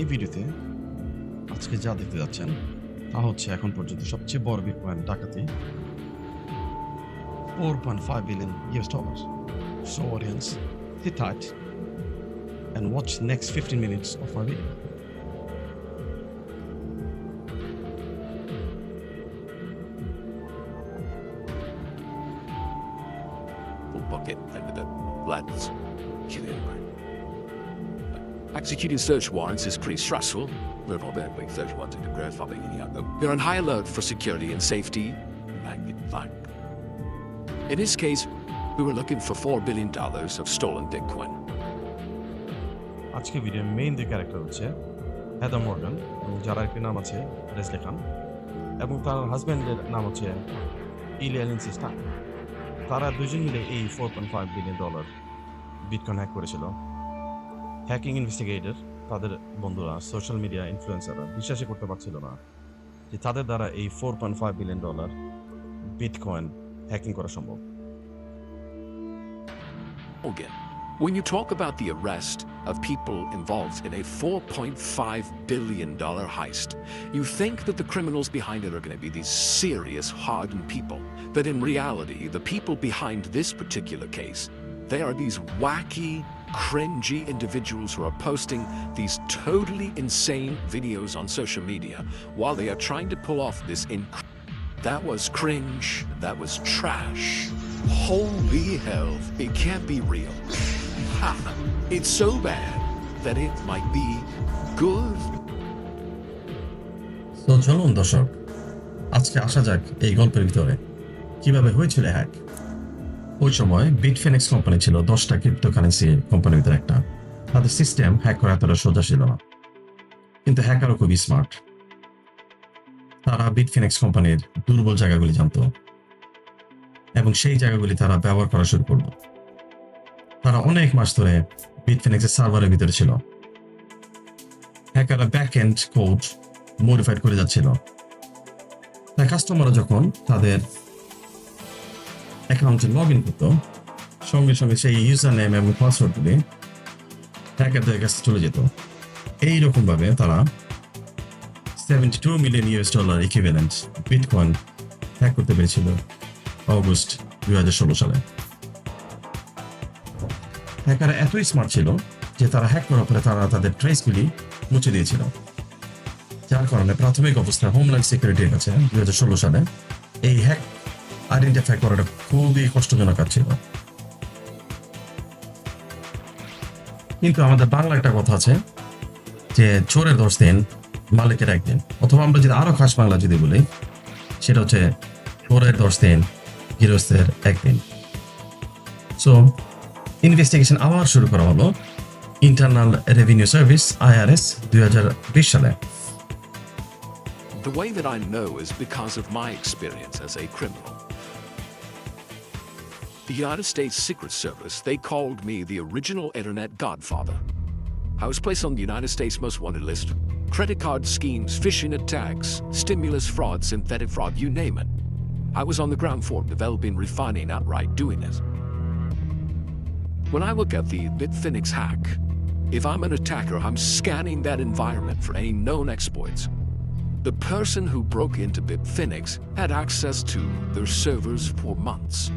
এই ভিডিওতে আজকে যা দেখতে যাচ্ছেন, তা হচ্ছে এখন পর্যন্ত সবচেয়ে বড় বিটকয়েন ডাকাতি four point five billion US dollar so audience sit tight and watch next 15 minutes of our video. Executing search warrants is pretty stressful. We're all very search warrants into grandfathering any other. We're on high alert for security and safety. Like it like. In this case, we were looking for four billion dollars of stolen Bitcoin. আজকে ভিডিওর main যে character হচ্ছে হেদা Morgan এবং যার একটি নাম আছে রেসলে খান এবং তার হাজব্যান্ডের নাম হচ্ছে ইলিয়ান ইনসিস্টা তারা দুজন মিলে এই four point five billion dollar bitcoin hack করেছিল হ্যাকিং ইনভেস্টিগেটর তাদের বন্ধুরা সোশ্যাল মিডিয়া ইনফ্লুয়েন্সাররা বিশ্বাসই করতে পারছিল না যে তাদের দ্বারা এই four point five billion dollar bitcoin hacking করা সম্ভব Again, when you talk about the arrest of people involved in a $4.5 billion heist, you think that the criminals behind it are going to be these serious, hardened people. But in reality, the people behind this particular case, they are these wacky, cringy individuals who are posting these totally insane videos on social media while they are trying to pull off this inc- that was cringe. That was trash. Holy hell. It can't be real. Ha! It's so bad that it might be good. তো চলুন দর্শক আজকে আসা যাক এই গল্পের ভিতরে কিভাবে হয়েছিল হ্যাক ওই সময় বিটফিনিক্স কোম্পানি ছিল, দশটা ক্রিপ্টোকারেন্সি কোম্পানির ভিতরে একটা। তাদের সিস্টেম হ্যাক করা এতটা সোজা ছিল না। কিন্তু হ্যাকারও খুবই স্মার্ট তারা বিটফিনিক্স কোম্পানির দুর্বল জায়গাগুলি জানতো। এবং সেই জায়গাগুলি তারা ব্যবহার করা শুরু করল। তারা অনেক মাস ধরে বিটফিনিক্সের সার্ভারের ভিতরে ছিল। হ্যাকাররা ব্যাক এন্ড কোড মডিফাইড করে যাচ্ছিল। তাই কাস্টমাররা যখন তাদের অ্যাকাউন্টে লগ ইন করতো, সঙ্গে সঙ্গে সেই ইউজার নেম এবং পাসওয়ার্ডগুলি হ্যাকারদের কাছে চলে যেত। এইরকম ভাবে তারা seventy two million US dollar equivalent bitcoin hack করতে পেরেছিল অগস্ট দুই হাজার ষোলো সালে। হ্যাকাররা এতই স্মার্ট ছিল যে তারা হ্যাক করার পরে তারা তাদের ট্রেসগুলি মুছে দিয়েছিল। যার কারণে প্রাথমিক অবস্থায় হোমল্যান্ড সিকিউরিটির কাছে দুই হাজার ষোলো সালে এই হ্যাক আইডেন্টিফাই করাটা খুবই কষ্টজনক কাজ ছিল। কিন্তু আমাদের বাংলা একটা কথা আছে যে চোরের দশ দিন, মালিকের একদিন অথবা আমরা যদি আরও খাস বাংলা যদি বলি, সেটা হচ্ছে চোরের দশ দিন, গৃহস্থের একদিন সো ইনভেস্টিগেশন আবার শুরু করা হলো ইন্টারনাল রেভিনিউ সার্ভিস আইআরএস দুই হাজার বিশ সালে। The way that I know is because of my experience as a criminal. The United States Secret Service, they called me the original internet godfather. I was placed on the United States most wanted list. Credit card schemes, phishing attacks, stimulus fraud, synthetic fraud, you name it. I was on the ground floor developing, refining, outright doing it. When I look at the Bitfinex hack, if I'm an attacker, I'm scanning that environment for any known exploits. The person who broke into Bitfinex had access to their servers for months.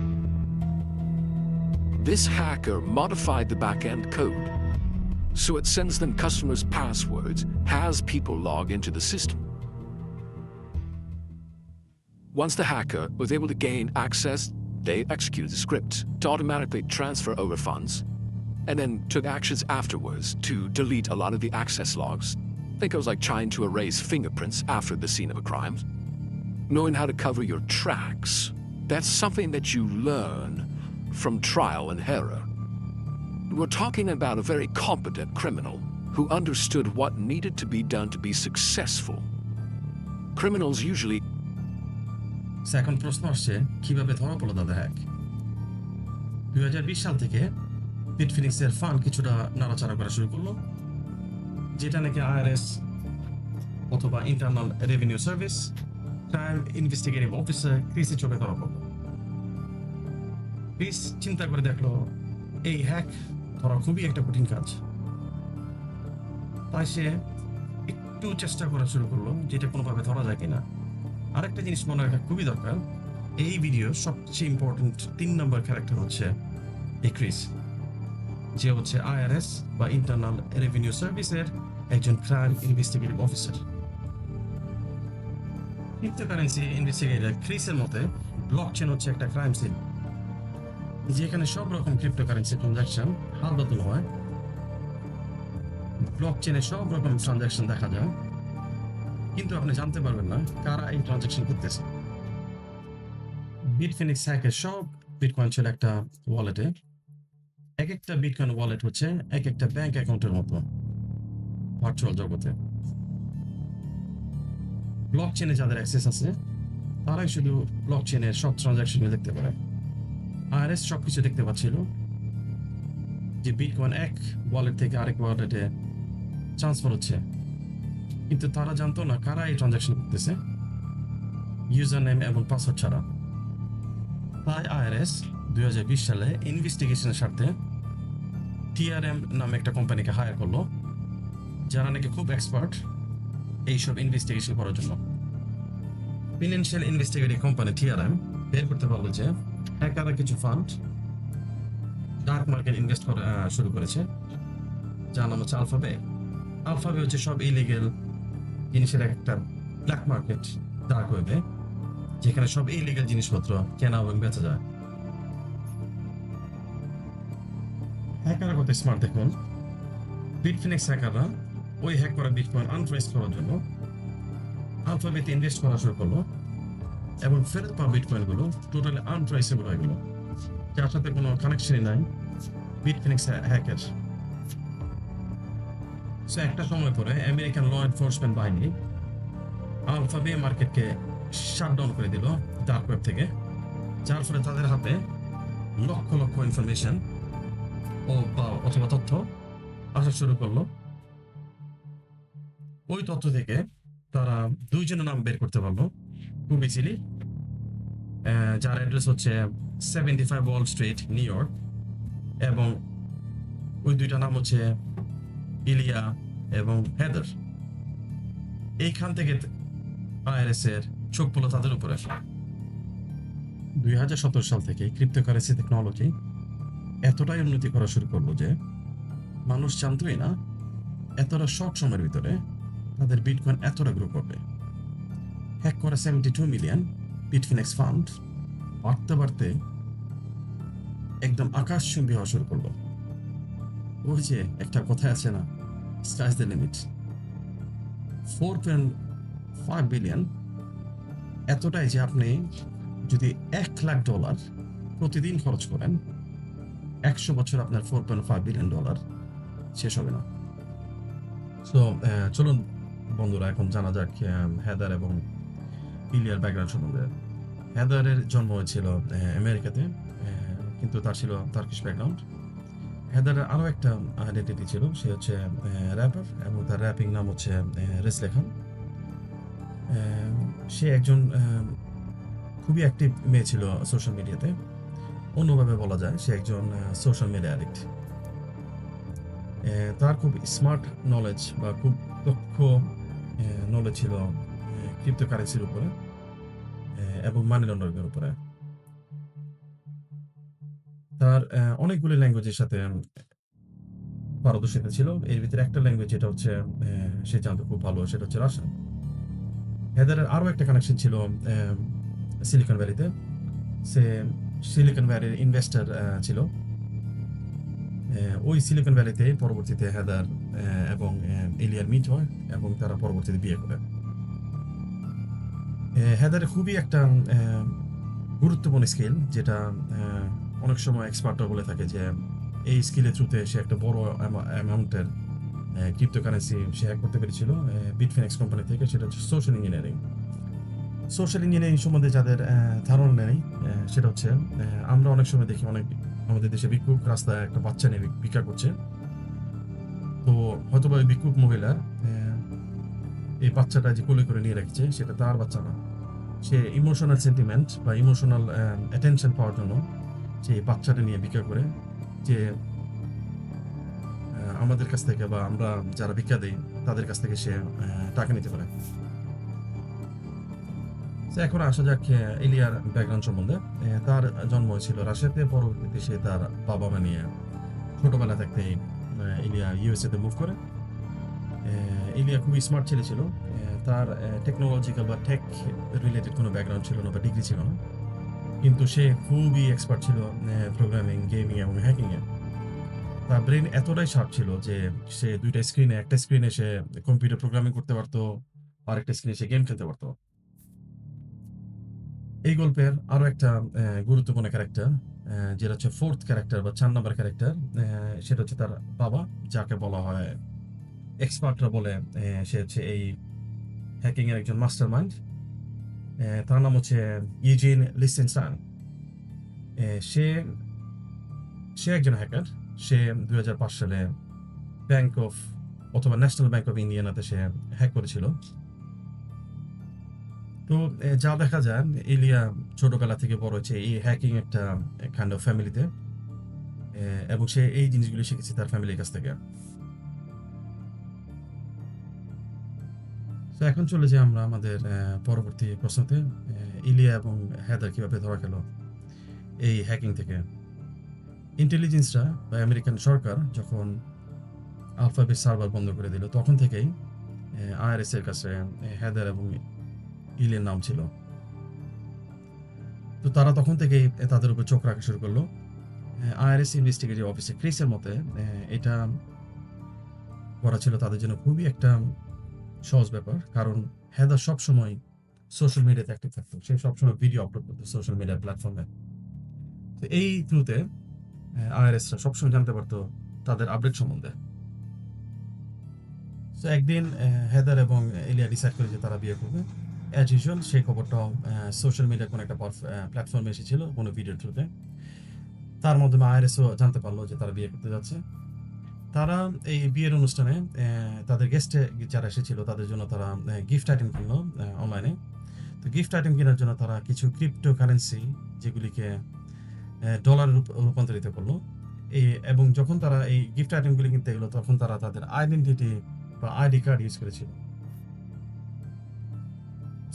This hacker modified the backend code so it sends them customers' passwords, has people log into the system. Once the hacker was able to gain access, they executed the script to automatically transfer over funds and then took actions afterwards to delete a lot of the access logs. Think it was like trying to erase fingerprints after the scene of a crime. Knowing how to cover your tracks, that's something that you learn from trial and error. We're talking about a very competent criminal who understood what needed to be done to be successful. Criminals usually So, এখন প্রশ্ন আসছে কিভাবে ধরা পড়লো দাদা hack দুই হাজার বিশ সাল থেকে বিটফিনিক্সের ফান্ড কিছুটা নাড়াচাড়া করা শুরু করলো যেটা নাকি আইআরএস অথবা internal revenue service crime investigative officer Chrissy চোখে ধরা পড়লো ক্রিস চিন্তা করে দেখল এই হ্যাক ধরা খুবই একটা কঠিন কাজ। তাই সে একটু চেষ্টা করা শুরু করল যেটা কোনোভাবে ধরা যায় কিনা। আরেকটা জিনিস মনে রাখা খুবই দরকার, এই ভিডিও সবচেয়ে ইম্পর্টেন্ট তিন নম্বর ক্যারেক্টার হচ্ছে এই ক্রিস যে হচ্ছে আইআরএস বা ইন্টারনাল রেভিনিউ সার্ভিসের একজন crime investigative officer cryptocurrency investigator ক্রিসের মতে ব্লক চেন হচ্ছে একটা ক্রাইম সিন যেখানে সব রকম ক্রিপ্টোকারেন্সি ট্রানজাকশন হাল বদল হয় ব্লক চেনে সব রকম ট্রানজাকশন দেখা যায়। কিন্তু আপনি জানতে পারবেন না কারা এই ট্রানজাকশন করতেছে। বিটফিনিক্স হ্যাকের সব বিটকয়েন ছিল একটা ওয়ালেটে এক একটা বিটকয়েন ওয়ালেট হচ্ছে এক একটা ব্যাংক অ্যাকাউন্টের মতো ভার্চুয়াল জগতে। ব্লক চেনে যাদের অ্যাক্সেস আছে, তারাই শুধু ব্লক চেনের সব ট্রানজাকশন দেখতে পারে। আরএস সব কিছু দেখতে পাচ্ছিল। যে বিটকয়েন এক ওয়ালেট থেকে আরেক ওয়ালেটে ট্রান্সফার হচ্ছে। কিন্তু তারা জানতো না কারা এই ট্রানজাকশন করতেছে। ইউজার নেম এবং পাসওয়ার্ড ছাড়া। তাই আইআরএস দুই সালে ইনভেস্টিগেশনের স্বার্থে টিআরএম নামে একটা কোম্পানিকে হায়ার করল, যারা নাকি খুব এক্সপার্ট এইসব ইনভেস্টিগেশন করার জন্য। ফিনান্সিয়াল ইনভেস্টিগেটিভ কোম্পানি টিআরএম বের করতে পারল যে হ্যাকাররা কিছু ফান্ড ডার্ক মার্কেট ইনভেস্ট করা শুরু করেছে। যার নাম হচ্ছে আলফাবে আলফাবে হচ্ছে সব ইলিগেল জিনিসের একটা ব্ল্যাক মার্কেট ডার্ক ওয়েবে যেখানে সব ইলিগেল জিনিসপত্র কেনা এবং বেচা যায়। হ্যাকাররা কত স্মার্ট দেখুন। বিটফিনিক্স হ্যাকাররা ওই হ্যাক করা বিটকয়েন আনট্রেস করার জন্য আলফাবেতে ইনভেস্ট করা শুরু করল। এবং ফেরত পাওয়া বিটকয়েনগুলো টোটালি আনট্রেসেবল হয়ে গেল। যার সাথে কোনো কানেকশনই নাই বিটফিনিক্স হ্যাকের সো একটা সময় পরে আমেরিকান ল এনফোর্সমেন্ট বাহিনী আলফাবে মার্কেটকে শাটডাউন করে দিল ডার্ক ওয়েব থেকে, যার ফলে তাদের হাতে লক্ষ লক্ষ ইনফরমেশন ও বা অথবা তথ্য আসা শুরু করল। ওই তথ্য থেকে তারা দুইজনের নাম বের করতে পারল। খুব ইজিলি যার অ্যাড্রেস হচ্ছে seventy five Wall Street New York এবং ওই দুইটা নাম হচ্ছে ইলিয়া এবং হেদার। এইখান থেকে আইআরএস এর চোখ পড়ল তাদের উপরে দুই হাজার সতেরো সাল থেকে ক্রিপ্টোকারেন্সি টেকনোলজি এতটাই উন্নতি করা শুরু করল যে মানুষ জানতোই না, এতটা শর্ট সময়ের ভিতরে তাদের বিটকয়েন এতটা গ্রো করবে। হ্যাক করা seventy two million Bitfinex fund বাড়তে বাড়তে একদম আকাশ চুম্বি হওয়া শুরু করল। ওই যে একটা কথা আছে না sky's the limit four point five billion এতটাই যে আপনি যদি এক লাখ ডলার প্রতিদিন খরচ করেন, একশো বছর আপনার four point five billion dollar শেষ হবে না। সো চলুন বন্ধুরা, এখন জানা যাক হেদার এবং ইলিয়ার ব্যাকগ্রাউন্ড সম্বন্ধে। হেদারের জন্ম হয়েছিল আমেরিকাতে কিন্তু তার ছিল তার্কিশ ব্যাকগ্রাউন্ড হেদারের আরও একটা আইডেন্টিটি ছিল, সে হচ্ছে র্যাপার এবং তার র্যাপিং নাম হচ্ছে রেসলে খান। সে একজন খুবই অ্যাক্টিভ মেয়ে ছিল সোশ্যাল মিডিয়াতে অন্যভাবে বলা যায়, সে একজন সোশ্যাল মিডিয়া অ্যাডিক্ট তার খুব স্মার্ট নলেজ বা খুব দক্ষ নলেজ ছিল ক্রিপ্টোকারেন্সির উপরে। এবং মানি লন্ডারিংয়ের উপরে। তার অনেকগুলি ল্যাঙ্গুয়েজের সাথে পারদর্শিতা ছিল। এর ভিতরে একটা ল্যাঙ্গুয়েজ যেটা হচ্ছে সে জানতো খুব ভালো, সেটা হচ্ছে রাশিয়ান হেদারের আরও একটা কানেকশন ছিল সিলিকন ভ্যালিতে সে সিলিকন ভ্যালির ইনভেস্টার ছিল। ওই সিলিকন ভ্যালিতে পরবর্তীতে হেদার এবং এলিয়ার মিট হয় এবং তারা পরবর্তীতে বিয়ে করে। আহ, হেদারের খুবই একটা গুরুত্বপূর্ণ স্কিল যেটা অনেক সময় এক্সপার্টরা বলে থাকে যে এই স্কিলের থ্রুতে সে একটা বড় অ্যামাউন্টের ক্রিপ্টোকারেন্সি সে হ্যাক করতে পেরেছিল বিটফিনেক্স কোম্পানি থেকে সেটা হচ্ছে সোশ্যাল ইঞ্জিনিয়ারিং সোশ্যাল ইঞ্জিনিয়ারিং সম্বন্ধে যাদের ধারণা নেই সেটা হচ্ছে আমরা অনেক সময় দেখি অনেক আমাদের দেশে ভিক্ষুক রাস্তায় একটা বাচ্চা নিয়ে ভিক্ষা করছে। তো হয়তো বা ওই আহ, এই বাচ্চাটা যে কোলে করে নিয়ে রেখেছে, সেটা তার বাচ্চা না। সে ইমোশনাল সেন্টিমেন্ট বা ইমোশনাল অ্যাটেনশন পাওয়ার জন্য যে বাচ্চাটা নিয়ে ভিক্ষা করে, যে আমাদের কাছ থেকে বা আমরা যারা ভিক্ষা দিই, তাদের কাছ থেকে সে টাকা নিতে পারে। এখন আসা যাক ইলিয়ার ব্যাকগ্রাউন্ড সম্বন্ধে। তার জন্ম হয়েছিল রাশিয়াতে, পরবর্তীতে সে তার বাবা মা নিয়ে ছোটবেলা থাকতেই ইলিয়া ইউএসএ তে মুভ করে। ইলিয়া খুবই স্মার্ট ছেলে ছিল। তার টেকনোলজিক্যাল বা টেক রিলেটেড কোনো ব্যাকগ্রাউন্ড ছিল না বা ডিগ্রি ছিল না। কিন্তু সে খুবই এক্সপার্ট ছিল প্রোগ্রামিং গেমিং এবং হ্যাকিংয়ে তার ব্রেন এতটাই শার্প ছিল যে সে দুইটা স্ক্রিনে একটা স্ক্রিনে সে কম্পিউটার প্রোগ্রামিং করতে পারতো আর একটা স্ক্রিনে সে গেম খেলতে পারতো। এই গল্পের আরও একটা গুরুত্বপূর্ণ ক্যারেক্টার যেটা হচ্ছে ফোর্থ ক্যারেক্টার বা চার নম্বর ক্যারেক্টার সেটা হচ্ছে তার বাবা, যাকে বলা হয় এক্সপার্টরা বলে সে হচ্ছে এই হ্যাকিং এর একজন মাস্টার মাইন্ড তার নাম হচ্ছে ইউজিন লিসেনসান সে সে একজন হ্যাকার সে দুই হাজার পাঁচ সালে ব্যাংক অফ অথবা ন্যাশনাল ব্যাংক অফ ইন্ডিয়ানাতে সে হ্যাক করেছিল। তো যা দেখা যায়, ইলিয়া ছোটবেলা থেকে বড় হয়েছে এই হ্যাকিং একটা অফ ফ্যামিলিতে এবং সে এই জিনিসগুলি শিখেছে তার ফ্যামিলির কাছ থেকে। এখন চলে যাই আমরা আমাদের পরবর্তী প্রশ্নতে। ইলিয়া এবং হেদার কীভাবে ধরা খেলো এই হ্যাকিং থেকে? ইন্টেলিজেন্সরা বা আমেরিকান সরকার যখন আলফাবেট সার্ভার বন্ধ করে দিল, তখন থেকেই আইআরএস এর কাছে হেদার এবং ইলের নাম ছিল। তো তারা তখন থেকেই তাদের উপর চোখ রাখা শুরু করল। আইআরএস ইনভেস্টিগেটিভ অফিসে ক্রিসের মতে এটা করা ছিল তাদের জন্য খুবই একটা সহজ ব্যাপার। কারণ হেদার সবসময় সোশ্যাল মিডিয়াতে অ্যাক্টিভ থাকতো। সে সবসময় ভিডিও আপলোড করতো সোশ্যাল মিডিয়া প্ল্যাটফর্মে তো এই থ্রুতে আইআরএসরা সবসময় জানতে পারতো তাদের আপডেট সম্বন্ধে। তো একদিন হেদার এবং এলিয়া ডিসাইড করে যে তারা বিয়ে করবে। অ্যাজ ইউজুয়াল সেই খবরটাও সোশ্যাল মিডিয়া কোনো একটা প্ল্যাটফর্মে এসেছিল কোনো ভিডিওর থ্রুতে তার মাধ্যমে আইআরএসও জানতে পারল যে তারা বিয়ে করতে যাচ্ছে। তারা এই বিয়ের অনুষ্ঠানে তাদের গেস্টে যারা এসেছিল, তাদের জন্য তারা গিফট আইটেম কিনলো অনলাইনে তো গিফট আইটেম কেনার জন্য তারা কিছু ক্রিপ্টো কারেন্সি যেগুলিকে ডলার রূপান্তরিত করল। এই এবং যখন তারা এই গিফট আইটেমগুলি কিনতে গেলো, তখন তারা তাদের আইডেন্টিটি বা আইডি কার্ড ইউজ করেছিল।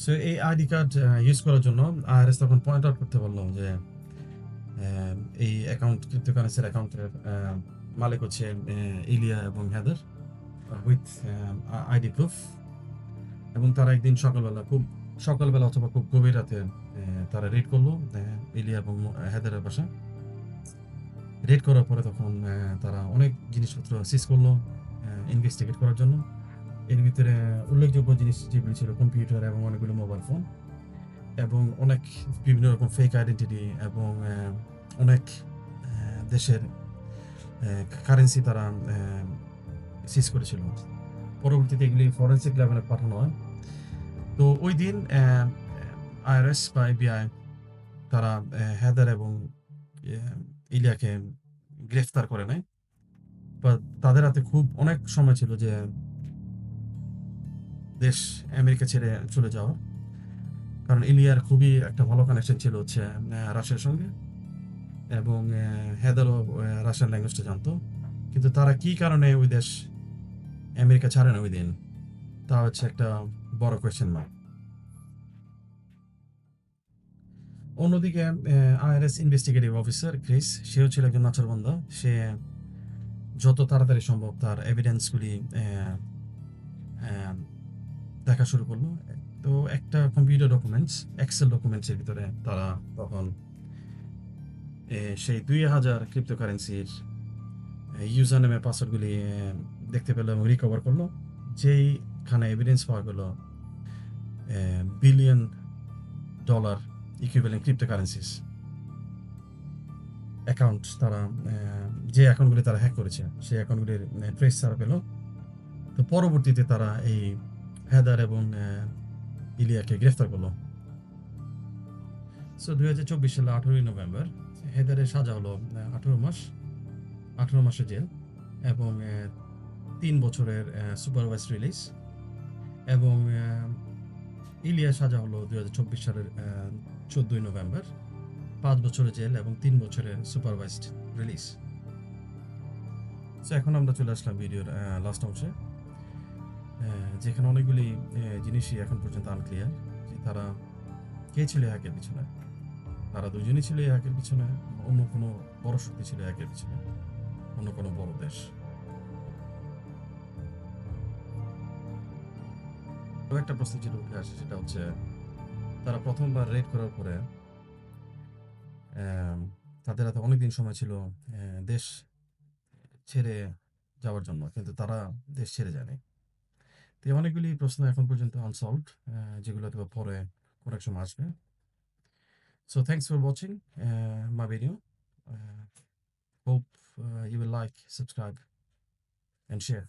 সো এই আইডি কার্ড ইউজ করার জন্য আইআরএস তখন পয়েন্ট আউট করতে পারল যে এই অ্যাকাউন্ট ক্রিপ্টোকারেন্সির অ্যাকাউন্টের মালিক হচ্ছে ইলিয়া এবং হেদার উইথ আইডি প্রুফ এবং তারা একদিন সকালবেলা খুব, সকালবেলা অথবা খুব গভীর রাতে তারা রেড করল ইলিয়া এবং হেদারের বাসা। রেড করার পরে তখন তারা অনেক জিনিসপত্র সিজ করল ইনভেস্টিগেট করার জন্য। এর ভিতরে উল্লেখযোগ্য জিনিস যেগুলি ছিল কম্পিউটার এবং অনেকগুলো মোবাইল ফোন এবং অনেক বিভিন্ন রকম ফেক আইডেন্টিটি এবং অনেক দেশের কারেন্সি তারা সিজ করেছিল। পরবর্তীতে এগুলি ফরেন্সিক লেভেলে পাঠানো হয়। তো ওই দিন আইআরএস বা এফবিআই তারা হেদার এবং ইলিয়াকে গ্রেফতার করে নেয়। বা তাদের হাতে খুব অনেক সময় ছিল যে, দেশ আমেরিকা ছেড়ে চলে যাওয়ার কারণ ইলিয়ার খুবই একটা ভালো কানেকশন ছিল হচ্ছে রাশিয়ার সঙ্গে। এবং হেদারও রাশিয়ান ল্যাঙ্গুয়েজটা জানতো। কিন্তু তারা কি কারণে ওই দেশ আমেরিকা ছাড়ে না ওই দিন? তা হচ্ছে একটা বড় কোয়েশ্চেন মার্ক অন্যদিকে আইআরএস ইনভেস্টিগেটিভ অফিসার ক্রিস সেও ছিল একজন নাচরবন্ধা সে যত তাড়াতাড়ি সম্ভব তার এভিডেন্সগুলি দেখা শুরু করল। তো একটা কম্পিউটার ডকুমেন্টস এক্সেল ডকুমেন্টসের ভিতরে তারা তখন সেই দুই হাজার ক্রিপ্টোকারেন্সির ইউজার নেমে পাসওয়ার্ডগুলি দেখতে পেল এবং রিকভার করল। যেইখানে এভিডেন্স পাওয়া গেলো billion dollar equivalent cryptocurrencies account তারা যে অ্যাকাউন্টগুলি তারা হ্যাক করেছে, সেই অ্যাকাউন্টগুলির ট্রেস তারা পেল। তো পরবর্তীতে তারা এই হেদার এবং ইলিয়াকে গ্রেফতার করল। সো দুই হাজার চব্বিশ সালে আঠেরোই নভেম্বর হেদারের সাজা হলো আঠেরো মাস, আঠেরো মাসের জেল এবং তিন বছরের সুপারভাইজ রিলিজ এবং ইলিয়া সাজা হলো দু হাজার চব্বিশ সালের চোদ্দই নভেম্বর, পাঁচ বছরের জেল এবং তিন বছরের সুপারভাইজড রিলিজ সো এখন আমরা চলে আসলাম ভিডিওর লাস্ট অংশে যেখানে অনেকগুলি জিনিসই এখন পর্যন্ত আনক্লিয়ার যে তারা কে ছিল হ্যাকের পিছনে। তারা দুজনই ছিল এই হ্যাকের পিছনে, অন্য কোনো বড় শক্তি ছিল এই হ্যাকের পিছনে, অন্য কোনো বড় দেশ। একটা প্রশ্ন যেটা উঠে আসে, সেটা হচ্ছে, তারা প্রথমবার রেড করার পরে তাদের হাতে অনেকদিন সময় ছিল দেশ ছেড়ে যাওয়ার জন্য, কিন্তু তারা দেশ ছেড়ে যায়নি। তো অনেকগুলি প্রশ্ন এখন পর্যন্ত আনসলভড যেগুলো পরে কোনো এক সময় আসবে। so thanks for watching uh, my video. Uh, hope uh, you will like subscribe and share.